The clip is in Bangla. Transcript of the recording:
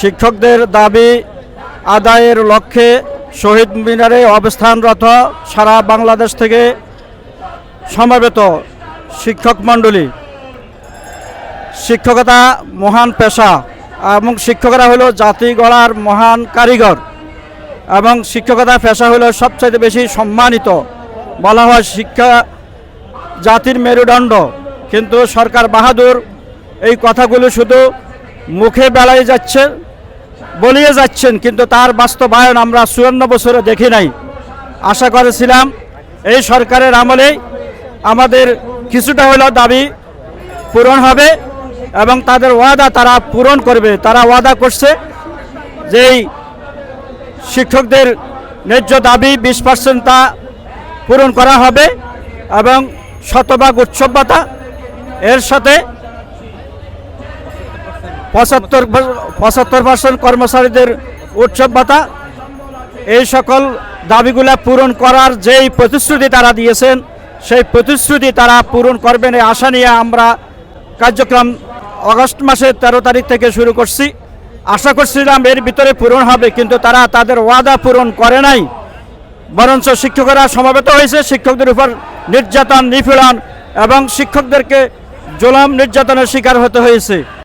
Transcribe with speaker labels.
Speaker 1: শিক্ষকদের দাবি, আদায়ের লক্ষ্যে শহীদ মিনারে অবস্থানরত সারা বাংলাদেশ থেকে সমাবেত শিক্ষক মণ্ডলী। শিক্ষকতা মহান পেশা এবং শিক্ষকরা হলো জাতি গড়ার মহান কারিগর এবং শিক্ষকতা পেশা হলো সবচাইতে বেশি সম্মানিত। বলা হয় শিক্ষা জাতির মেরুদণ্ড। কিন্তু সরকার বাহাদুর এই কথাগুলো শুধু মুখে বেলায় যাচ্ছে, বলিয়ে যাচ্ছেন, কিন্তু তার বাস্তবায়ন আমরা চুয়ান্ন বছরে দেখি নাই। আশা করেছিলাম এই সরকারের আমলেই আমাদের কিছুটা হলেও দাবি পূরণ হবে এবং তাদের ওয়াদা তারা পূরণ করবে। তারা ওয়াদা করছে যে এই শিক্ষকদের ন্যায্য দাবি বিশ পার্সেন্ট তা পূরণ করা হবে এবং শতভাগ উৎসব ভাতা এর সাথে পঁচাত্তর পঁচাত্তর পার্সেন্ট কর্মচারীদের উৎসব ভাতা এই সকল দাবিগুলা পূরণ করার যেই প্রতিশ্রুতি তারা দিয়েছেন, সেই প্রতিশ্রুতি তারা পূরণ করবেন এই আশা নিয়ে আমরা কার্যক্রম অগস্ট মাসের তেরো তারিখ থেকে শুরু করছি। আশা করছিলাম এর ভিতরে পূরণ হবে, কিন্তু তারা তাদের ওয়াদা পূরণ করে নাই। বরঞ্চ শিক্ষকরা সমাবেত হয়েছে, শিক্ষকদের উপর নির্যাতন, নিপীড়ন এবং শিক্ষকদেরকে জুলাম নির্যাতনের শিকার হতে হয়েছে।